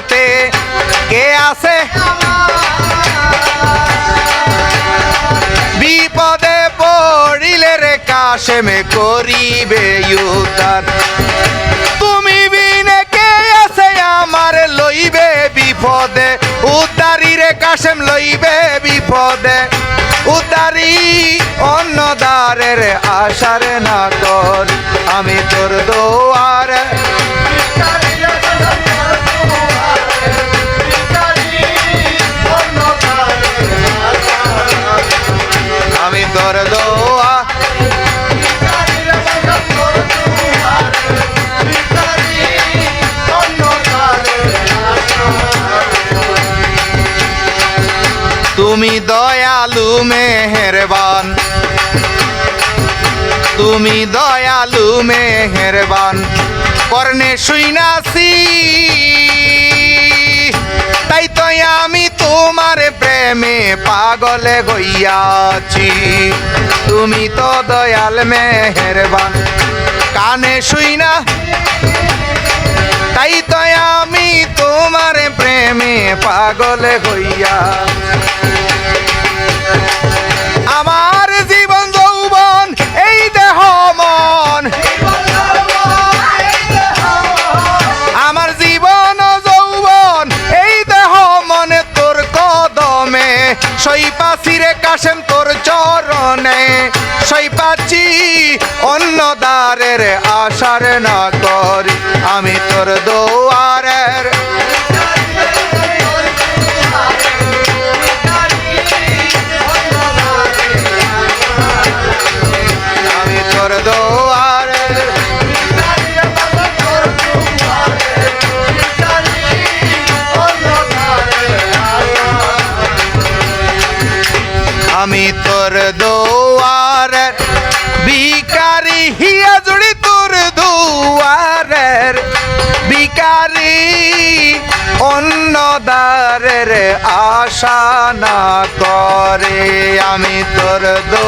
জগতে কে আছে? বিপদে পড়িলে রে কাশেমে করিবে উদ্ধার। তুমি বিনে কে আছে আমার লইবে বিপদে? উদ্ধারি রে কাশেম লইবে বিপদে। উদ্ধারি অন্য দ্বারের আশার না কর আমি তোর দোয়ারে তুমি দয়ালু মেহেরবান। তুমি দয়ালু মেহেরবান। কর্ণে শুইনাছি। তাই তো আমি তোমার প্রেমে পাগলে গইয়াছি তুমি তো দয়াল মেহেরবান। কানে শুইনা। তাই তো আমি তোমার প্রেমে পাগল হইয়া সইপাছি রে কাশেম তোর চরণে সইপাচ্ছি অন্য আশার না আমি তোর দোয়ারের দোয়ারের বিকারি হিয়া জুড়ি তোর দোয়ারের বিকারি অন্নদারের আশা না করে আমি তোর দো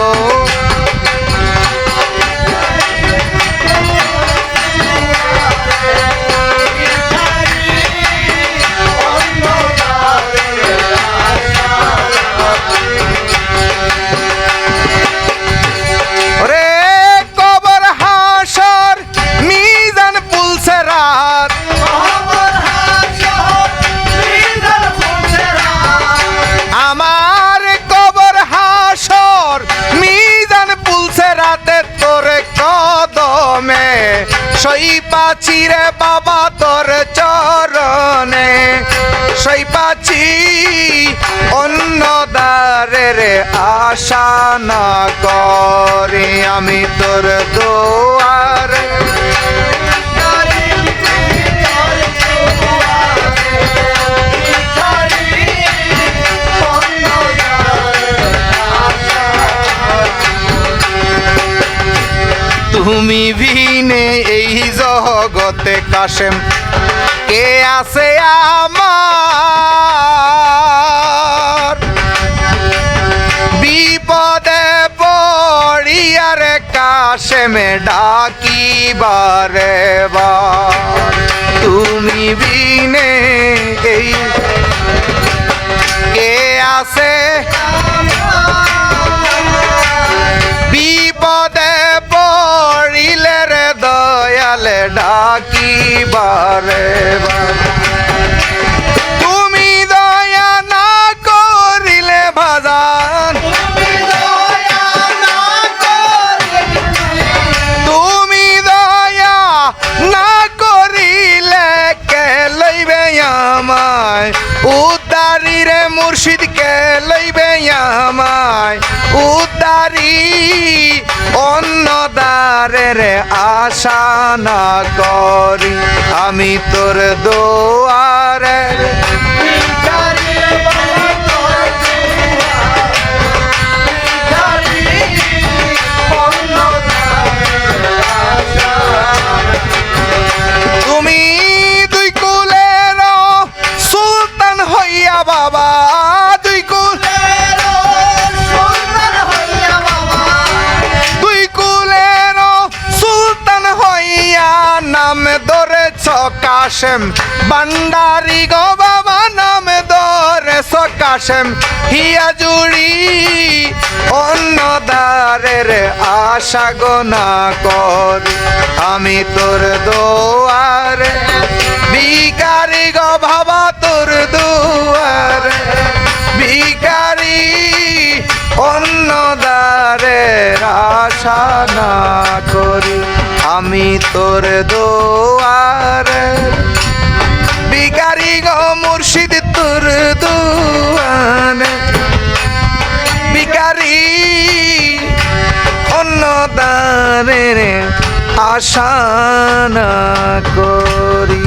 সই পাচি রে বাবা তোর চরণে। সই পাচি অন্য দ্বারের আশা না করে আমি তোর দোয়ার। তুমি ভিনে এই জগতে কাশেম। কে আছে আমার? বিপদে পড়িয়ারে কাশেমে ডাকিবারে বার। তুমি বিনে এই দয়ালে ডাকিবারে বার। লইবে আমায়। উদারি অন্য দ্বারের আশা না করি। আমি তোর দোয়ারে কাশেম বান্ডারি গো বাবা, নামে দরে সকাশেম। হিয়া জুড়ি, অন্য দ্বারের আশা গো না করি। আমি তোর দোয়ারে ভিকারি গো বাবা, তোর দুয়ারে। ভিকারি অন্য দ্বারের আশা না করি। আমি তোর দোয়ার। বিকারি গো মুর্শিদ তোর দোয়ান বিকারি অন্য দানের আশা না করি।